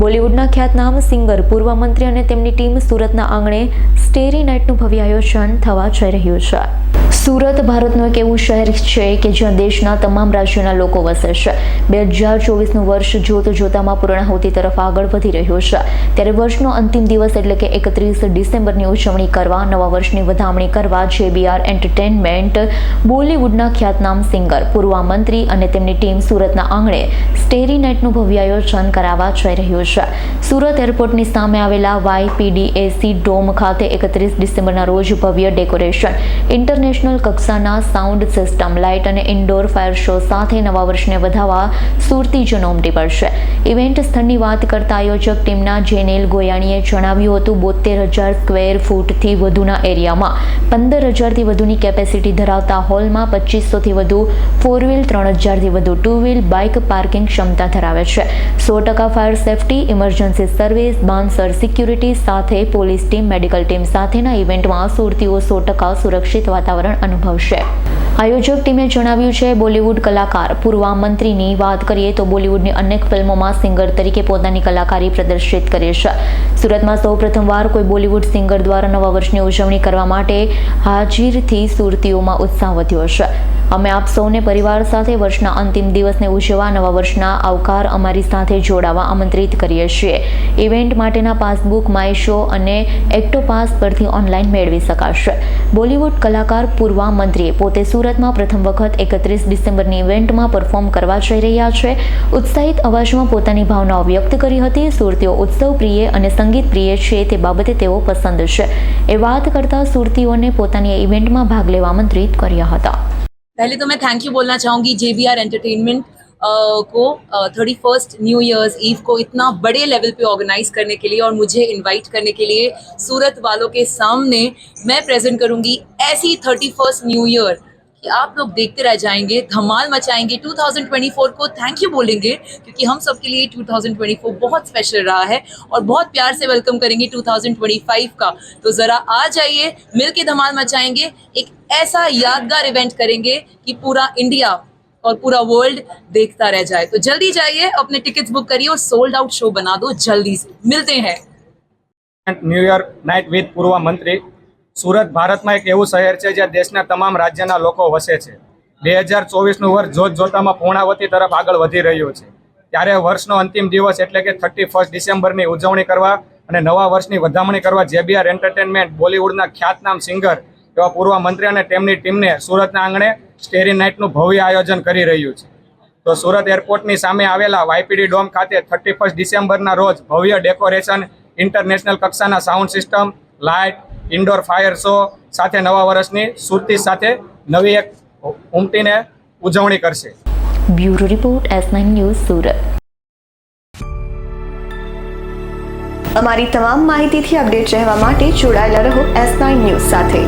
બોલિવૂડના ખ્યાતનામ સિંગર પૂર્વ મંત્રી અને તેમની ટીમ સુરતના આંગણે સ્ટેરી નાઇટનું ભવ્ય આયોજન થવા જઈ રહ્યું છે. સુરત ભારતનું એક એવું શહેર છે કે જ્યાં દેશના તમામ રાજ્યોના લોકો વસે છે. બે હજાર ચોવીસનું વર્ષ જોત જોતામાં પૂર્ણાહુતિ તરફ આગળ વધી રહ્યું છે. ત્યારે વર્ષનો અંતિમ દિવસ એટલે કે એકત્રીસ ડિસેમ્બરની ઉજવણી કરવા, નવા વર્ષની વધામણી કરવા જેબીઆર એન્ટરટેનમેન્ટ, બોલિવૂડના ખ્યાતનામ સિંગર, પૂર્વ મંત્રી અને તેમની ટીમ સુરતના આંગણે સ્ટેરી નાઇટનું ભવ્ય આયોજન કરાવવા જઈ રહ્યું છે. સુરત એરપોર્ટની સામે આવેલા વાયપીડીએસી ડોમ ખાતે એકત્રીસ ડિસેમ્બરના રોજ ભવ્ય ડેકોરેશન ઇન્ટરનેશનલ કક્ષાના સાઉન્ડ સિસ્ટમ, લાઇટ અને ઇન્ડોર ફાયર શો સાથે નવા વર્ષને વધાવવા સુરતીજનો ઉમટી પડશે. ઇવેન્ટ સ્થળની વાત કરતા આયોજક ટીમના જેનેલ ગોયાણીએ જણાવ્યું હતું બોતેર હજાર સ્ક્વેર ફૂટથી વધુના એરિયામાં, પંદર હજારથી વધુની કેપેસિટી ધરાવતા હોલમાં પચીસોથી વધુ ફોર વ્હીલ ત્રણ હજારથી વધુ ટુ વ્હીલ બાઇક પાર્કિંગ ક્ષમતા ધરાવે છે. સો ટકા fire safety, emergency service bouncer security સાથે પોલીસ ટીમ, મેડિકલ ટીમ સાથેના ઇવેન્ટમાં સુરતીઓ સો ટકા સુરક્ષિત વાતાવરણ અનુભવશે. આયોજક ટીમે જણાવ્યું છે, બોલિવૂડ કલાકાર પૂર્વા મંત્રીની વાત કરીએ તો બોલિવૂડની અનેક ફિલ્મોમાં સિંગર તરીકે પોતાની કલાકારી પ્રદર્શિત કરે છે. સુરતમાં સૌ પ્રથમવાર કોઈ બોલિવૂડ સિંગર દ્વારા નવા વર્ષની ઉજવણી કરવા માટે હાજીરથી સુરતીઓમાં ઉત્સાહ વધ્યો છે. અમે આપ સૌને પરિવાર સાથે વર્ષના અંતિમ દિવસને ઉજવવા, નવા વર્ષના આવકાર અમારી સાથે જોડાવા આમંત્રિત કરીએ છીએ. ઇવેન્ટ માટેના પાસબુક, માય શો અને એક્ટોપાસ પરથી ઓનલાઈન મેળવી શકાશે. બોલિવૂડ કલાકાર પૂર્વ મંત્રીએ પોતે સુરતમાં પ્રથમ વખત એકત્રીસ ડિસેમ્બરની ઇવેન્ટમાં પરફોર્મ કરવા જઈ રહ્યા છે. ઉત્સાહિત અવાજમાં પોતાની ભાવનાઓ વ્યક્ત કરી હતી. સુરતીઓ ઉત્સવ પ્રિય અને સંગીત પ્રિય છે તે બાબતે તેઓ પસંદ છે. એ વાત કરતા સુરતીઓને પોતાની ઇવેન્ટમાં ભાગ લેવા આમંત્રિત કર્યા હતા. પહેલે તો મેં થેન્ક યુ બોલના ચાહુંગી. જેવીઆર એન્ટરટેનમેન્ટ को thirty first new year's eve को इतना बड़े लेवल पे ऑर्गेनाइज करने के लिए और मुझे इनवाइट करने के लिए सूरत वालों के सामने मैं प्रेजेंट करूँगी ऐसी थर्टी फ़र्स्ट न्यू ईयर कि आप लोग देखते रह जाएँगे, धमाल मचाएँगे। 2024 को थैंक यू बोलेंगे क्योंकि हम सब के लिए 2024 बहुत स्पेशल रहा है और बहुत प्यार से वेलकम करेंगे 2025 का। तो ज़रा आ जाइए मिल के धमाल मचाएँगे, एक ऐसा यादगार इवेंट करेंगे कि पूरा इंडिया और पूरा वर्ल्ड देखता रह जाए तो जल्दी जाइए अपने टिकट्स बुक करिए और सोल्ड आउट शो बना दो जल्दी से मिलते हैं ન્યૂ યર નાઇટ વિથ પૂર્વ મંત્રી સુરત ભારતમાં એક એવું શહેર છે જ્યાં દેશના તમામ રાજ્યના લોકો વસે છે બે હજાર ચોવીસનું વર્ષ જોત જોતામાં પૂર્ણાવતી તરફ આગળ વધી રહ્યું છે ત્યારે વર્ષનો અંતિમ દિવસ એટલે કે થર્ટી ફર્સ્ટ ડિસેમ્બરની ઉજવણી કરવા અને નવા વર્ષની વધામણી કરવા જેબીઆર એન્ટરટેનમેન્ટ બોલિવૂડના ખ્યાતનામ સિંગર એવા પૂર્વ મંત્રી અને તેમની ટીમને સુરતના આંગણે સ્ટેરી નાઇટનું ભવ્ય આયોજન કરી રહ્યું છે. તો સુરત એરપોર્ટની સામે આવેલા વાયપીડી ડોમ ખાતે થર્ટી ફર્સ્ટ ડિસેમ્બરના રોજ ભવ્ય ડેકોરેશન ઇન્ટરનેશનલ કક્ષાના sound system light indoor fire show સાથે નવા વર્ષની સુરતી સાથે નવી એક ઉમટીને ઉજવણી કરશે. Bureau report S nine news Surat. અમારી તમામ માહિતીથી અપડેટ રહેવા માટે જોડાયેલા રહો એસ નાઇન ન્યૂઝ સાથે.